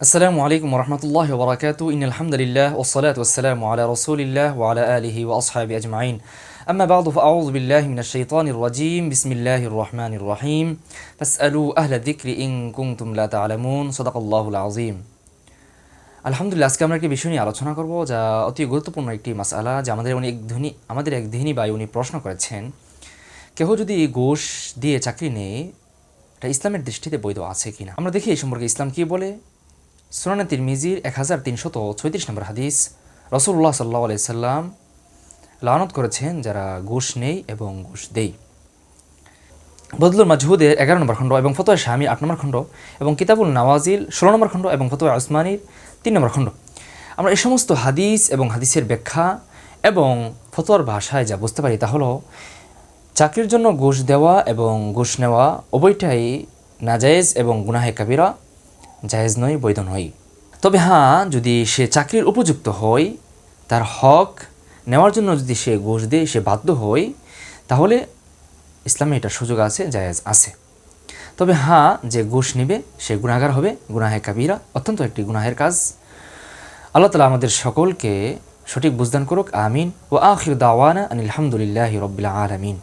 السلام عليكم ورحمة الله وبركاته إن الحمد لله والصلاة والسلام على رسول الله وعلى آله وأصحابه أجمعين أما بعد فأعوذ بالله من الشيطان الرجيم بسم الله الرحمن الرحيم فاسألوا أهل الذكر إن كنتم لا تعلمون صدق الله العظيم আলহামদুলিল্লাহ আজকে আমরা একটি বিষয় নিয়ে আলোচনা করব যা অতি গুরুত্বপূর্ণ একটি মাসালা যা আমাদের উনি এক ধনী আমাদের এক ধনী ভাই উনি প্রশ্ন করেছেন কেহ যদি ঘুষ দিয়ে চাকরি নেয় এটা ইসলামের দৃষ্টিতে বৈধ আছে কিনা আমরা দেখি এই সম্পর্কে ইসলাম কি বলে সুরানা তিরমিজির এক হাজার তিনশত ছয়ত্রিশ নম্বর হাদিস। রসুল্লাহ সাল্লাহ আলাই সাল্লাম লানত করেছেন, যারা ঘুষ নেই এবং ঘুষ দেই বদলুল মাজহুদের এগারো নম্বর খণ্ড এবং ফতোয়া শামী আট নম্বর খণ্ড এবং কিতাবুল নওয়াজিল ষোলো নম্বর খণ্ড এবং ফতোয়া ওসমানীর তিন নম্বর খণ্ড। আমরা এই সমস্ত হাদিস এবং হাদিসের ব্যাখ্যা এবং ফতোয়ার ভাষায় যা বুঝতে পারি তা হলো, চাকরির জন্য ঘুষ দেওয়া এবং ঘুষ নেওয়া উভয়টাই নাজায়েজ এবং গুনাহে কাবিরা জায়েজ নয়, বৈধ নয়। তবে হ্যাঁ যদি সে চাকরির উপযুক্ত হয়, তার হক নেওয়ার জন্য যদি সে ঘুষ দিয়ে, সে বাধ্য হয়, তাহলে ইসলামে এটা সুযোগ আছে, জায়েজ আছে। তবে হ্যাঁ যে ঘুষ নিবে, সে গুণাগার হবে, গুনাহে কাবিরা, অত্যন্ত একটি গুনাহের কাজ। আল্লাহ তালা আমাদের সকলকে সঠিক বুঝদান করুক, আমিন। ও আখির দাওয়ানা আনিল হামদুলিল্লাহ রবিল আলমিন।